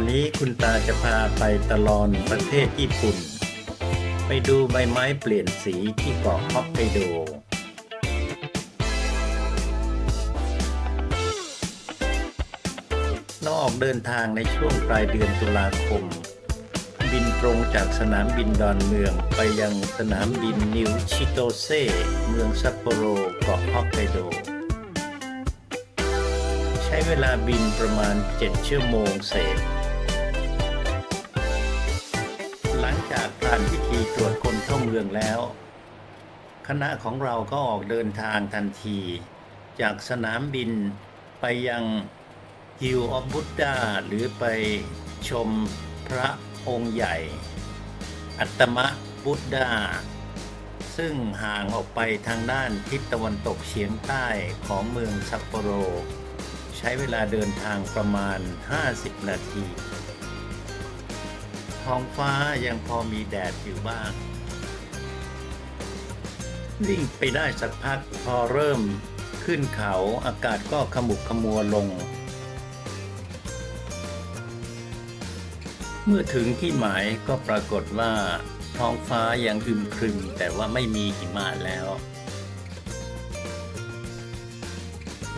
าวนี้คุณตาจะพาไปตลอนประเทศญี่ปุ่น ไปดูใบไม้เปลี่ยนสีที่เกาะฮอกไกโดเราออกเดินทางในช่วงปลายเดือนตุลาคม บินตรงจากสนามบินดอนเมืองไปยังสนามบินนิวชิโตเซเมืองซัปโปโรเกาะฮอกไกโดใช้เวลาบินประมาณ 7 ชั่วโมงเศษ ผ่านพิธีตรวจคนเข้าเมืองแล้ว คณะของเราก็ออกเดินทางทันที จากสนามบินไปยัง Hill of Buddha หรือไปชมพระองค์ใหญ่ อัตมะบุตดาซึ่งห่างออกไปทางด้านทิศตะวันตกเฉียงใต้ของเมืองซัปโปโร ใช้เวลาเดินทางประมาณ 50 นาที ท้องฟ้ายังพอมีแดดอยู่บ้าง วิ่งไปได้สักพักพอเริ่มขึ้นเขาอากาศก็ขมุกขมัวลง เมื่อถึงที่หมายก็ปรากฏว่า ท้องฟ้ายังอึมครึมแต่ว่าไม่มีหิมะแล้ว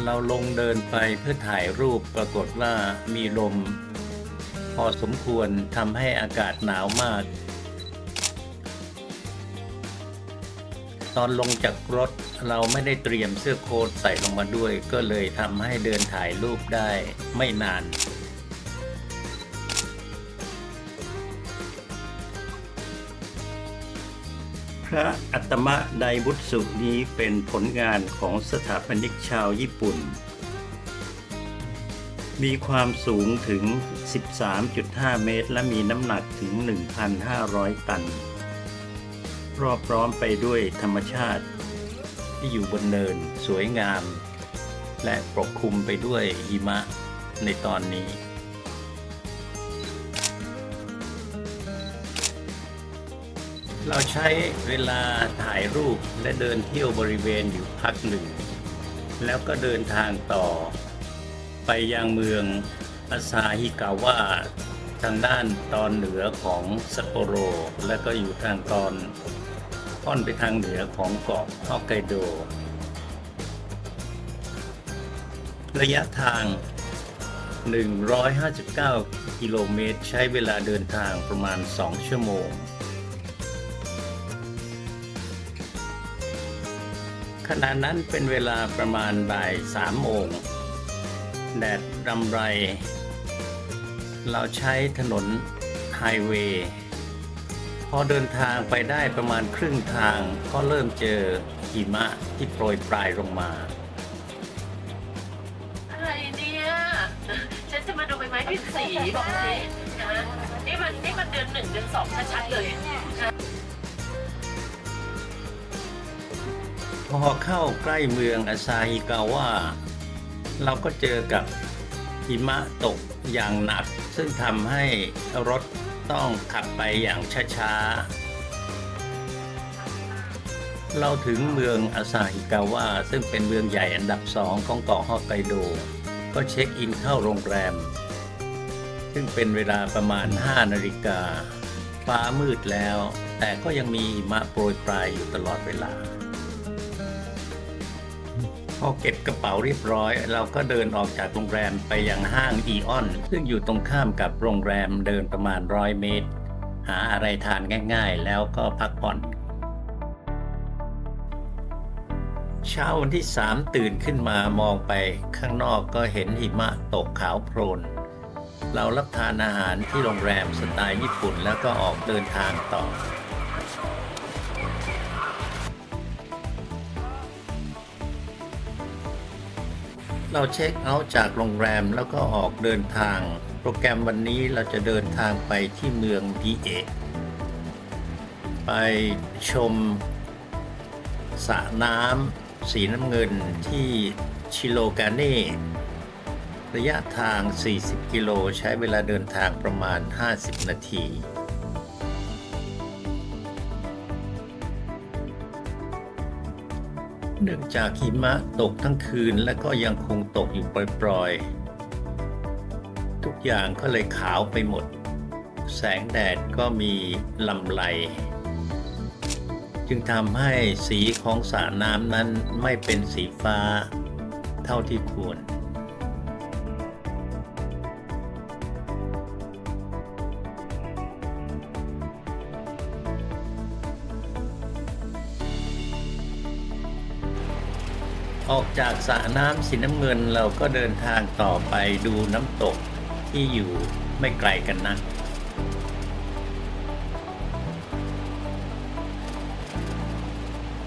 เราลงเดินไปเพื่อถ่ายรูปปรากฏว่ามีลม พอสมควรทำให้อากาศหนาวมาก ตอนลงจากรถเราไม่ได้เตรียมเสื้อโค้ทใส่ลงมาด้วย ก็เลยทำให้เดินถ่ายรูปได้ไม่นานพระอัตมะไดบุตสุนี้เป็นผลงานของสถาปนิกชาวญี่ปุ่น มีความสูงถึง 13.5 เมตร และมีน้ำหนักถึง 1,500 ตัน รอบร้อมไปด้วยธรรมชาติ ที่อยู่บนเนินสวยงาม และปกคลุมไปด้วยหิมะในตอนนี้เราใช้เวลาถ่ายรูปและเดินเที่ยวบริเวณอยู่พักหนึ่ง แล้วก็เดินทางต่อ ไปยังเมืองอาซาฮิกาวะทางด้านตอนเหนือของซัปโปโร และก็อยู่ทางตอนค่อนไปทางเหนือของเกาะฮอกไกโด ระยะทาง 159 กิโลเมตร ใช้เวลาเดินทางประมาณ 2 ชั่วโมง ขณะนั้นเป็นเวลาประมาณบ่ายสามโมง แดดรำไร เราใช้ถนนไฮเวย์พอเดินทางไปได้ประมาณครึ่งทางก็เริ่มเจอหิมะที่โปรยปลายลงมา อะไรเนี่ย ฉันจะมาดูใบไม้ผิดสีบอกสินะนี่มันนี่มันเดือนหนึ่งเดือนสองชัดๆเลยพอเข้าใกล้เมืองอาซาฮิกาวะ เราก็เจอกับหิมะตกอย่างหนัก ซึ่งทำให้รถต้องขับไปอย่างช้าๆ เราถึงเมืองอาซาฮิกาวะซึ่งเป็นเมืองใหญ่อันดับสองของเกาะฮอกไกโด ก็เช็คอินเข้าโรงแรม ซึ่งเป็นเวลาประมาณ 5 นาฬิกา ฟ้ามืดแล้ว แต่ก็ยังมีหิมะโปรยปลายอยู่ตลอดเวลา พอเก็บกระเป๋าเรียบร้อย เราก็เดินออกจากโรงแรมไปยังห้างอีออน ซึ่งอยู่ตรงข้ามกับโรงแรมเดินประมาณร้อยเมตร หาอะไรทานง่าย ๆ แล้วก็พักผ่อน เช้าวันที่สามตื่นขึ้นมามองไปข้างนอกก็เห็นหิมะตกขาวโพลนเรารับทานอาหารที่โรงแรมสไตล์ญี่ปุ่นแล้วก็ออกเดินทางต่อ เราเช็คเอาท์จากโรงแรมแล้วก็ออกเดินทาง โปรแกรมวันนี้เราจะเดินทางไปที่เมืองดีเอะไปชมสระน้ำสีน้ำเงินที่ชิโลกาเน่ระยะทาง 40 กิโลใช้เวลาเดินทางประมาณ 50 นาที เนื่องจากหิมะตกทั้งคืนและก็ยังคงตกอยู่ปล่อยๆ ทุกอย่างก็เลยขาวไปหมด แสงแดดก็มีลำไลจึงทำให้สีของสระน้ำนั้นไม่เป็นสีฟ้าเท่าที่ควร จากสระน้ำสีน้ำเงินเราก็เดินทางต่อไปดูน้ำตกที่อยู่ไม่ไกลกันนัก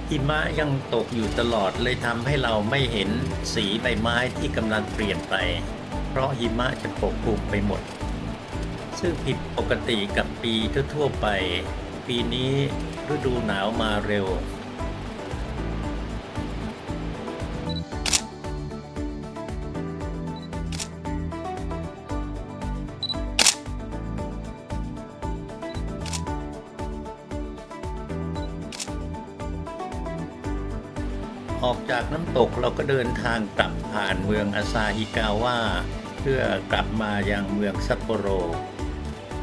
หิมะยังตกอยู่ตลอดเลยทำให้เราไม่เห็นสีใบไม้ที่กำลังเปลี่ยนไป เพราะหิมะจะปกคลุมไปหมด ซึ่งผิดปกติกับปีทั่วๆไป ปีนี้ฤดูหนาวมาเร็ว จากน้ำตกเราก็เดินทางกลับผ่านเมืองอาซาฮิกาว่าเพื่อกลับมายังเมืองซัปโปโร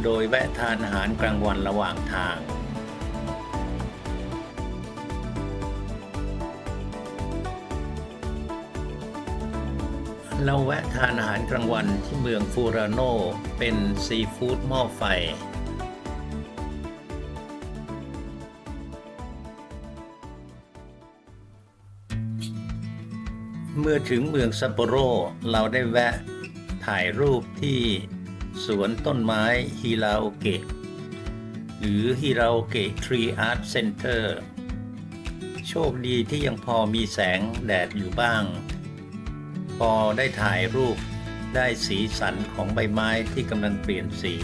โดยแวะทานอาหารกลางวันระหว่างทางเราแวะทานอาหารกลางวันที่เมืองฟูราโนเป็นซีฟู้ดหม้อไฟ เมื่อถึงเมืองซัปโปโรเราได้แวะถ่ายรูปที่สวนต้นไม้ฮิราโอเกะหรือฮิราโอเกะทรีอาร์ตเซ็นเตอร์โชคดีที่ยังพอมีแสงแดดอยู่บ้าง พอได้ถ่ายรูปได้สีสันของใบไม้ที่กำลังเปลี่ยนสี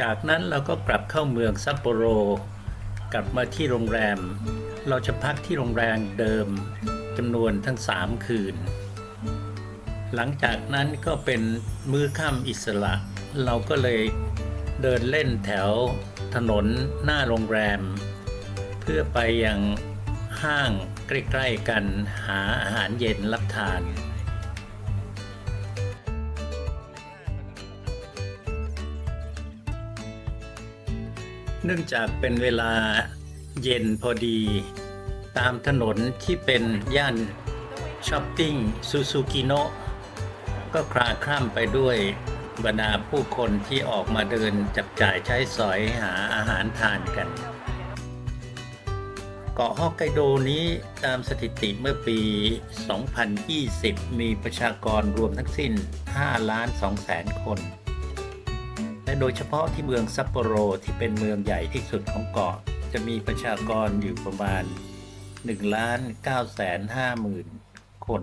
จากนั้นเราก็กลับเข้าเมืองซัปโปโร กลับมาที่โรงแรม เราจะพักที่โรงแรมเดิมจำนวนทั้งสามคืน หลังจากนั้นก็เป็นมื้อค่ำอิสระ เราก็เลยเดินเล่นแถวถนนหน้าโรงแรม เพื่อไปยังห้างใกล้ ๆ กันหาอาหารเย็นรับทาน เนื่องจากเป็นเวลาเย็นพอดี ตามถนนที่เป็นย่านช้อปปิ้งซูซูกิโนะก็คลาคล่ำไปด้วยบรรดาผู้คนที่ออกมาเดินจับจ่ายใช้สอยหาอาหารทานกัน เกาะฮอกไกโดนี้ตามสถิติเมื่อปี 2020 มีประชากรรวมทั้งสิ้น 5 ล้าน 2 แสนคน และโดยเฉพาะที่เมืองซัปโปโรที่เป็นเมืองใหญ่ที่สุดของเกาะ จะมีประชากรอยู่ประมาณ1ล้าน9แสน5หมื่นคน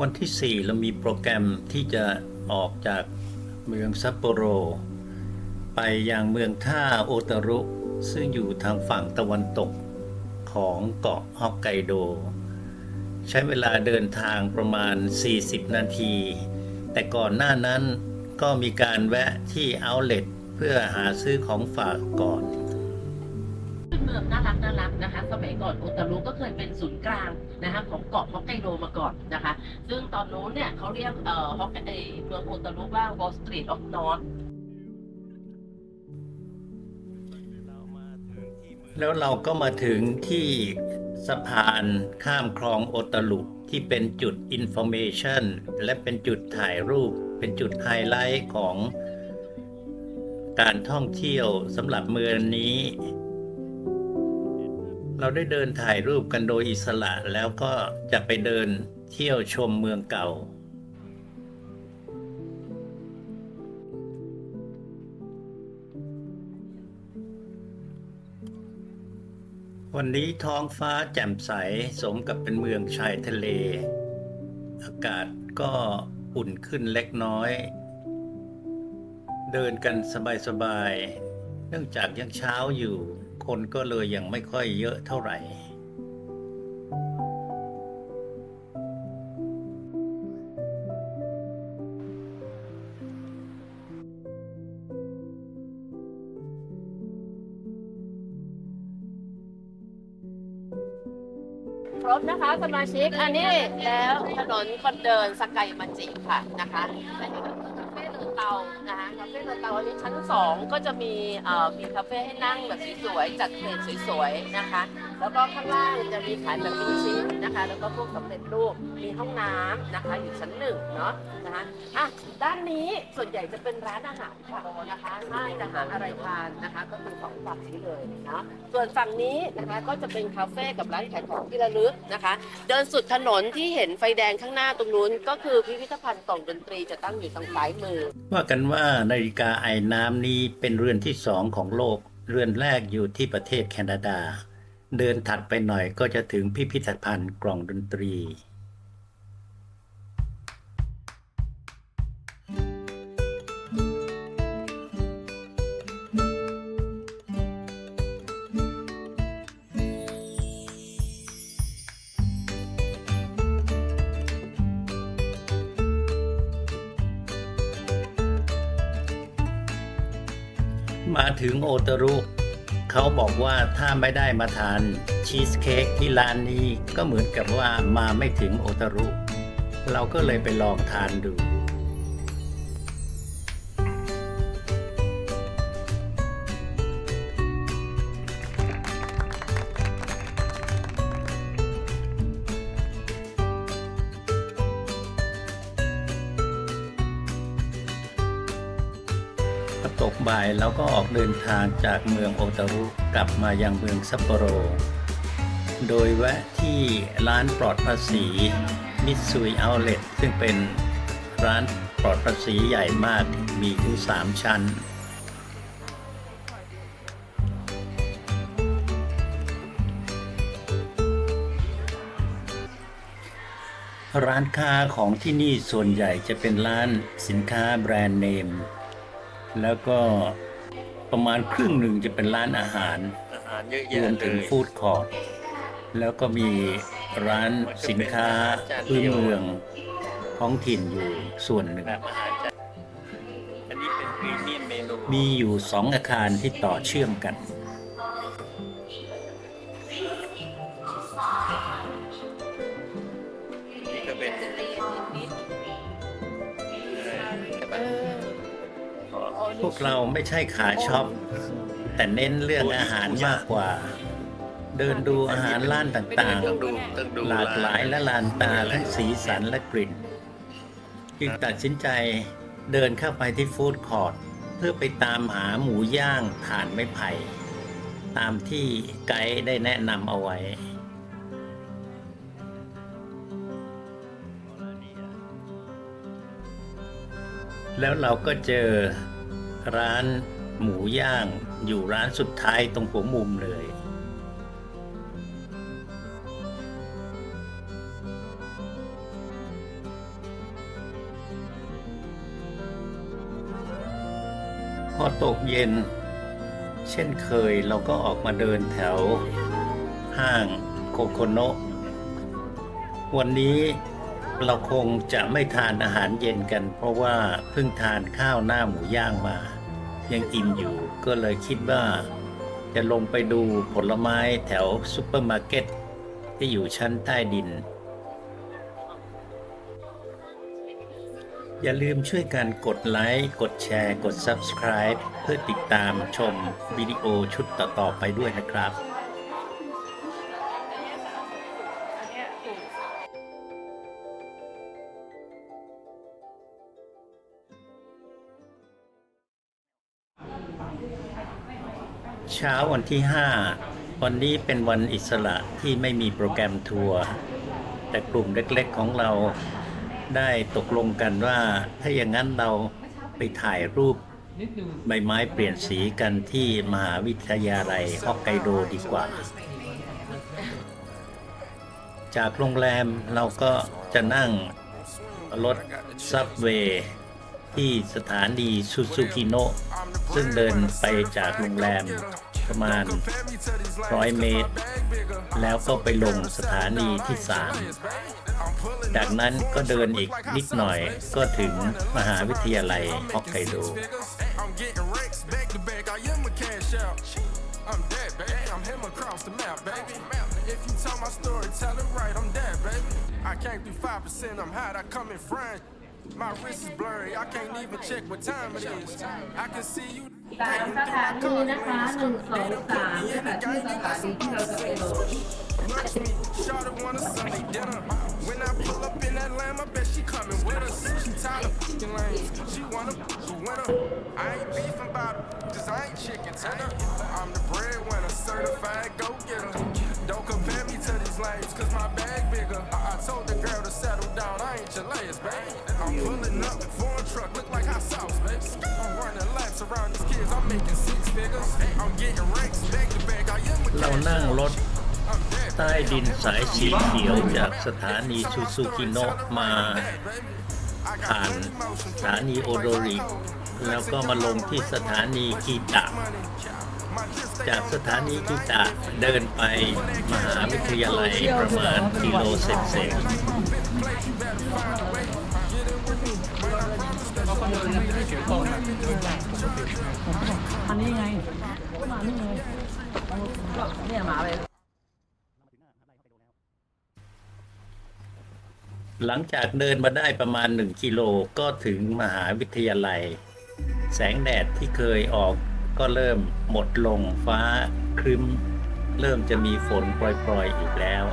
วันที่ 4 เรามีโปรแกรมที่จะออกจากเมืองซัปโปโร ไปยังเมืองท่าโอตารุ ซึ่งอยู่ทางฝั่งตะวันตกของเกาะฮอกไกโด ใช้เวลาเดินทางประมาณ 40 นาที แต่ก่อนหน้านั้นก็มีการแวะที่เอาเล t เพื่อหาซื้อของฝากก่อนเป็นเมืองน่ารักน่ารักนะคะ สมัยก่อนโอตารุก็เคยเป็นศูนย์กลางนะคะของเกาะฮอกไกโดมาก่อนนะคะ ซึ่งตอนนู้นเนี่ยเขาเรียกเอ่อฮอกไกเอ่อเมืองโอตารุว่า Wall Street of North แล้วเราก็มาถึงที่สะพานข้ามคลองโอตารุ ที่เป็นจุด Information และเป็นจุดถ่ายรูป เป็นจุดไฮไลท์ของการท่องเที่ยวสำหรับเมืองนี้ เราได้เดินถ่ายรูปกันโดยอิสระแล้วก็จะไปเดินเที่ยวชมเมืองเก่า วันนี้ท้องฟ้าแจ่มใสสมกับเป็นเมืองชายทะเล อากาศก็อุ่นขึ้นเล็กน้อย เดินกันสบายๆ เนื่องจากยังเช้าอยู่ คนก็เลยยังไม่ค่อยเยอะเท่าไหร่ ชิก อันนี้แล้วถนนคนเดินสกายมาจิค่ะนะคะอันนี่ก็คือคาเฟ่เลอเตานะคะคาเฟ่เลอเตาอันนี้ชั้นสองก็จะมีเอ่อมีคาเฟ่ให้นั่งแบบสวยๆจัดเพลงสวยๆนะคะ แล้วก็ข้างล่างจะมีขายแบบเป็นชิ้นนะคะ แล้วก็พวกสำเร็จรูป มีห้องน้ำนะคะ อยู่ชั้นหนึ่งเนาะนะคะอะด้านนี้ส่วนใหญ่จะเป็นร้านอาหารค่ะนะคะถ้าจะหารอะไรทานนะคะ ก็คือของฝั่งนี้เลยเนาะส่วนฝั่งนี้นะคะก็จะเป็นคาเฟ่กับร้านขายของที่ระลึกนะคะ เดินสุดถนนที่เห็นไฟแดงข้างหน้าตรงนู้นก็คือพิพิธภัณฑ์กล่องดนตรีจะตั้งอยู่ทางซ้ายมือ ว่ากันว่านาฬิกาไอ้น้ำนี้เป็นเรือนที่สองของโลก เรือนแรกอยู่ที่ประเทศแคนาดา เดินถัดไปหน่อยก็จะถึงพิพิธภัณฑ์กล่องดนตรี มาถึงโอตารุ เขาบอกว่าถ้าไม่ได้มาทานชีสเค้กที่ร้านนี้ก็เหมือนกับว่ามาไม่ถึงโอตารุ เราก็เลยไปลองทานดู เราก็ออกเดินทางจากเมืองโอตารุกลับมายังเมืองซัปโปโร โดยแวะที่ร้านปลอดภาษีมิตซุยเอาเล t ซึ่งเป็นร้านปลอดภาษีใหญ่มากมีถึงสามชั้นร้านค้าของที่นี่ส่วนใหญ่จะเป็นร้านสินค้าแบรนด์เนม แล้วก็ ประมาณครึ่งหนึ่งจะเป็นร้านอาหารอาหารเยอะรแยะวมเลถึงยฟู้ดคอร์ทแล้วก็มีร้านสินค้าพื้นเมืองท้องถิ่นอยู่ส่วนหนึ่ง แบบอาหารจานอันนี้เป็นพรีเมียมเมนูมีอยู่สองอาคารที่ต่อเชื่อมกันนี่ วกเราไม่ใช่ขาช็อป แต่เน้นเรื่องอาหารมากกว่า เดินดูอาหารร้านต่างต้องดูต้องดูๆ หลากหลายและลานตาทั้งสีสันและกลิ่น จึงตัดสินใจเดินเข้าไปที่ฟู้ดคอร์ทเพื่อไปตามหาหมูย่างถ่านไม้ไผ่ ตามที่ไกด์ได้แนะนำเอาไว้ แล้วเราก็เจอ ร้านหมูย่าง อยู่ร้านสุดท้ายตรงหัวมุมเลย พอตกเย็น เช่นเคยเราก็ออกมาเดินแถว ห้างโคโคโนะวันนี้เราคงจะไม่ทานอาหารเย็นกัน เพราะว่าเพิ่งทานข้าวหน้าหมูย่างมา ยังอิ่มอยู่ ก็เลยคิดว่า จะลงไปดูผลไม้แถวซุปเปอร์มาร์เก็ต ที่อยู่ชั้นใต้ดิน อย่าลืมช่วยกันกดไลค์ กดแชร์ กด Subscribe เพื่อติดตามชมวิดีโอชุดต่อ ๆ ไปด้วยนะครับ เช้าวันที่ 5 วันนี้เป็นวันอิสระที่ไม่มีโปรแกรมทัวร์แต่กลุ่มเล็กๆของเราได้ตกลงกันว่า ถ้าอย่างนั้นเราไปถ่ายรูปใบไม้เปลี่ยนสีกันที่มหาวิทยาลัยฮอกไกโดดีกว่า จากโรงแรมเราก็จะนั่งรถซับเวย์ ที่สถานีซูซูกิโนะซึ่งเดินไปจากโรงแรมประมาณ 100 เมตร แล้วก็ไปลงสถานีที่ 3 จากนั้นก็เดินอีกนิดหน่อยก็ถึงมหาวิทยาลัยฮอกไกโด I'm getting racks back to back. I am a cash out. I'm that, baby. I'm him across the map, baby. If you tell my story, tell it right. I'm that, baby. I came through 5%. I'm hot. I come in front. My wrist is blurry. I can't even check what time it is. I can see you. ตามสถานีนะคะหนึ่งสองสามนะคะที่สถานีที่เราจะไปลง Lunch me. Shawty want a Sunday dinner. When I pull up in that lamb, I bet she coming with us. She tired of fucking lanes. She wanna the winner. I ain't beefing about it, cause I ain't chicken tender. I'm the breadwinner, certified go getter. Don't compare me to these lames, cause my bag bigger. I, I told the girl to settle down, I ain't your layers, baby. I'm pulling up, foreign truck, look like hot sauce, baby. I'm running laps around these kids, I'm making six figures. I'm getting racks back to back, I am เรานั่ง out. รถใต้ดินสายสีเขียวจากสถานีซูซูกิโนะมาผ่านสถานีโอโดริแล้วก็มาลงที่สถานีกีตะ จากสถานีกีตะเดินไปมหาวิทยาลัยประมาณกิโลเศษ เศษเราก็เดินไม่ได้เสียตรงอะเดินได้ปกติอันนี้ไงมานี่ไงเนี่ยหมาไปหลังจากเดินมาได้ประมาณ 1 กิโลก็ถึงมหาวิทยาลัย แสงแดดที่เคยออกก็เริ่มหมดลงฟ้าครึ้ม เริ่มจะมีฝนปล่อยๆอีกแล้ว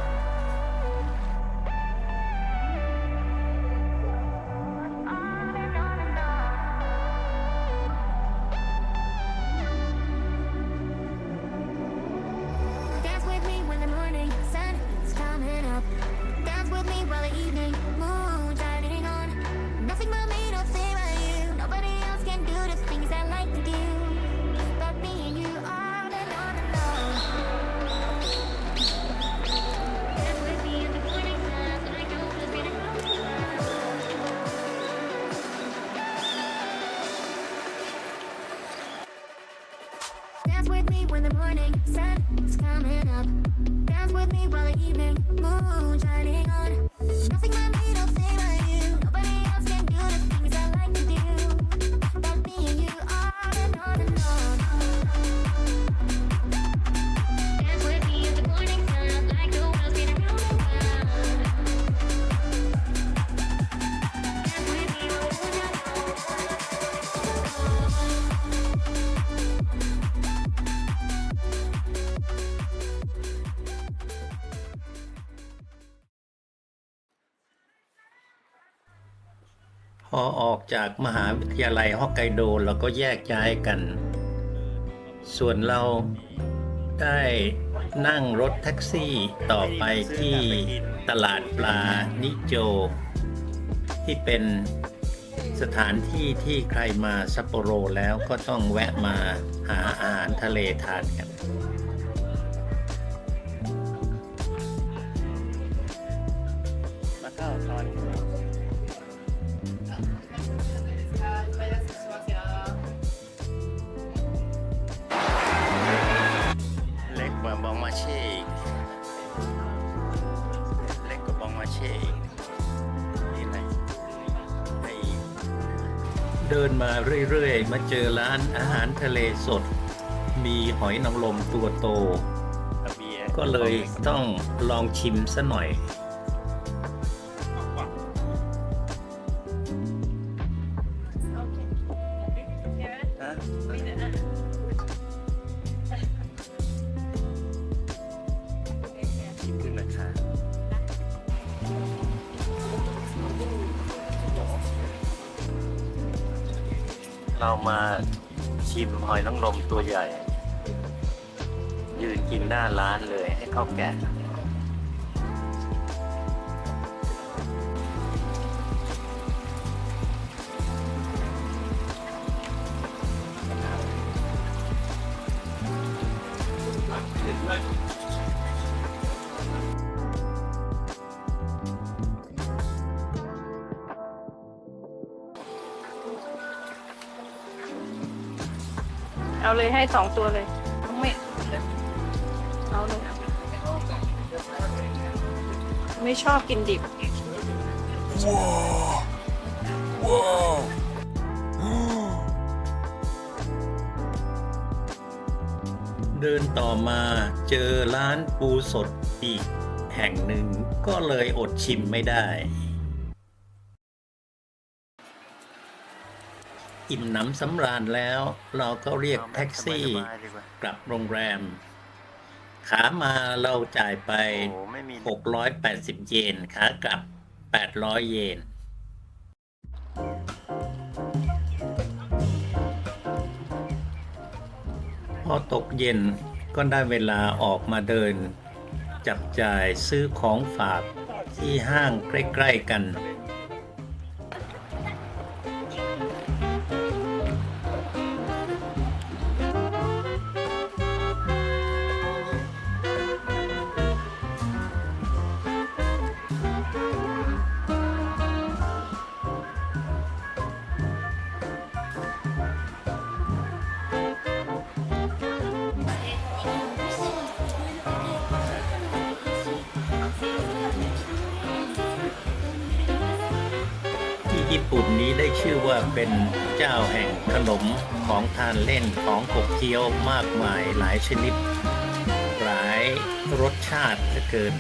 พอออกจากมหาวิทยาลัยฮอกไกโดเราก็แยกย้ายกัน ส่วนเราได้นั่งรถแท็กซี่ต่อไปที่ตลาดปลานิโจ ที่เป็นสถานที่ที่ใครมาซัปโปโรแล้วก็ต้องแวะมาหาอาหารทะเลทานกัน เจอร้านอาหารทะเลสด มีหอยนางรมตัวโตกระเบียร์ก็เลยต้องลองชิมซะหน่อย อยนางรมตัวใหญ่ ยืนกินหน้าร้านเลยให้เข้าแกะ เอาเลยให้สองตัวเลยต้องไม่เอาเลย ไม่ชอบกินดิบเดินต่อมาเจอร้านปูสดอีกแห่งหนึ่งก็เลยอดชิมไม่ได้ อิ่มหนำสำราญแล้ว เราก็เรียกแท็กซี่กลับโรงแรม ขามาเราจ่ายไปโอ้ไม่มี680 เยนขากลับ 800 เยนพอตกเย็นก็ได้เวลาออกมาเดิน จับจ่ายซื้อของฝากที่ห้างใกล้ ๆ กัน เคี้ยวมากมายหลายชนิด หลายรสชาติเหลือเกิน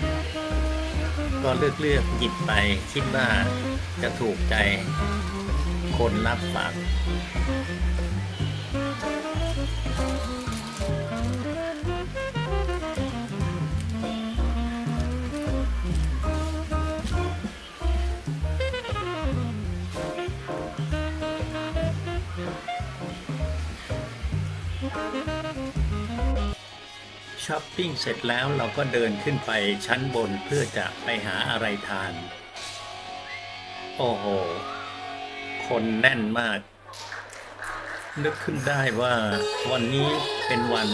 ก็เลือกเลือกหยิบไปคิดว่าจะถูกใจคนรับฝาก ช้อปปิ้งเสร็จแล้วเราก็เดินขึ้นไปชั้นบนเพื่อจะไปหาอะไรทาน โอ้โห คนแน่นมาก นึกขึ้นได้ว่าวันนี้เป็นวัน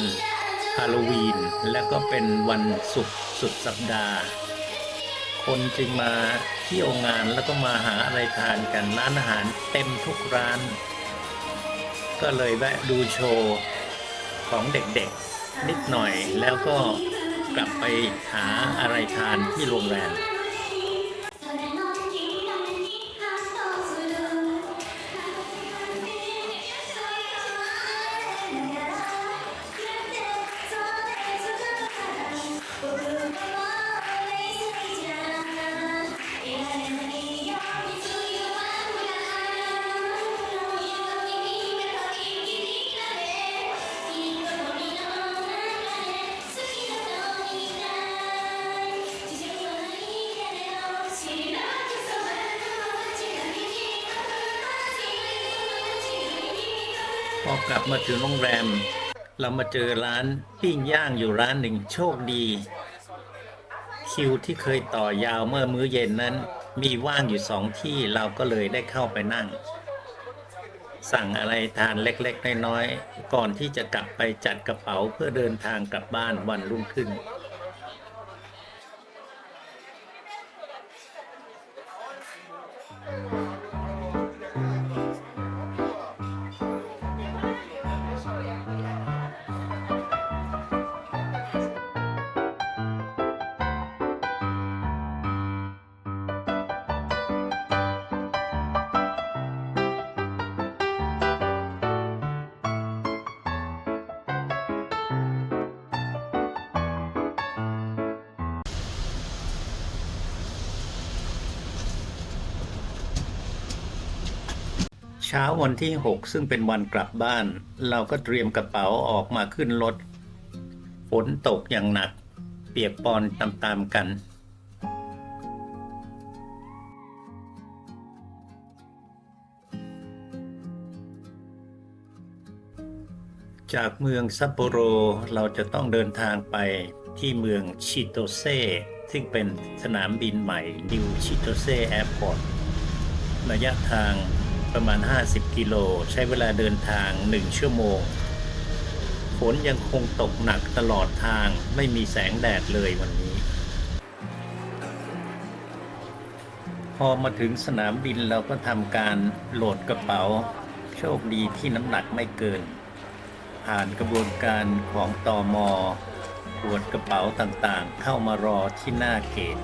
ฮาโลวีน และก็เป็นวันศุกร์สุดสัปดาห์ คนจึงมาเที่ยวงานแล้วก็มาหาอะไรทานกันร้านอาหารเต็มทุกร้าน ก็เลยแวะดูโชว์ของเด็กๆ นิดหน่อย แล้วก็กลับไปหาอะไรทานที่โรงแรม พอกลับมาถึงโรงแรม เรามาเจอร้านปิ้งย่างอยู่ร้านหนึ่งโชคดี คิวที่เคยต่อยาวเมื่อมื้อเย็นนั้น มีว่างอยู่สองที่เราก็เลยได้เข้าไปนั่ง สั่งอะไรทานเล็กๆน้อยๆก่อนที่จะกลับไปจัดกระเป๋าเพื่อเดินทางกลับบ้านวันรุ่งขึ้น เช้าวันที่ 6 ซึ่งเป็นวันกลับบ้าน เราก็เตรียมกระเป๋าออกมาขึ้นรถฝนตกอย่างหนัก เปียกปอนตามๆกันจากเมืองซัปโปโรเราจะต้องเดินทางไปที่เมืองชิโตเซซึ่งเป็นสนามบินใหม่นิวชิโตเซแอร์พอร์ตระยะทาง ประมาณ 50 กิโล ใช้เวลาเดินทาง 1 ชั่วโมง ฝนยังคงตกหนักตลอดทางไม่มีแสงแดดเลยวันนี้ พอมาถึงสนามบินเราก็ทำการโหลดกระเป๋า โชคดีที่น้ำหนักไม่เกิน ผ่านกระบวนการของตอมอตรวจกระเป๋าต่างๆ เข้ามารอที่หน้าเกต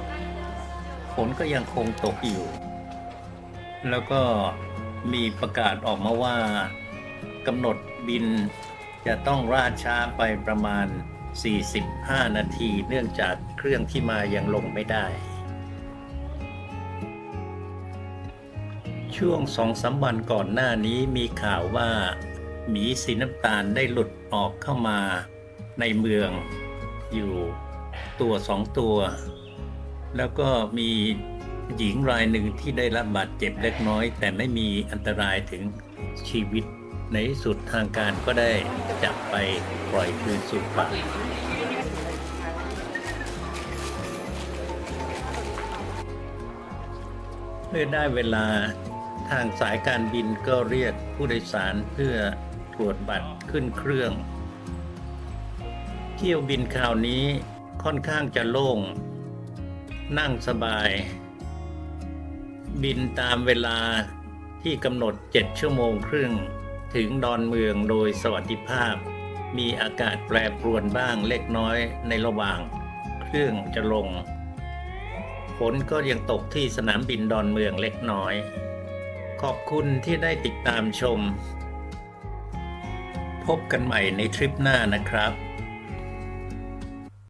ฝนก็ยังคงตกอยู่ แล้วก็ มีประกาศออกมาว่ากำหนดบินจะต้องราดช้าไปประมาณ 45 นาที เนื่องจากเครื่องที่มายังลงไม่ได้ ช่วงสองสามวันก่อนหน้านี้มีข่าวว่า หมีสีน้ำตาลได้หลุดออกเข้ามาในเมืองอยู่ตัวสองตัว แล้วก็มี หญิงรายหนึ่งที่ได้รับบาดเจ็บเล็กน้อย แต่ไม่มีอันตรายถึงชีวิตในที่สุดทางการก็ได้จับไปปล่อยคืนสู่ป่าเมื่อได้เวลาทางสายการบินก็เรียกผู้โดยสารเพื่อตรวจบัตรขึ้นเครื่อง เที่ยวบินคราวนี้ค่อนข้างจะโล่ง นั่งสบาย บินตามเวลาที่กำหนด 7 ชั่วโมงครึ่ง ถึงดอนเมืองโดยสวัสดิภาพ มีอากาศแปรปรวนบ้างเล็กน้อยในระหว่าง เครื่องจะลง ฝนก็ยังตกที่สนามบินดอนเมืองเล็กน้อย ขอบคุณที่ได้ติดตามชม พบกันใหม่ในทริปหน้านะครับ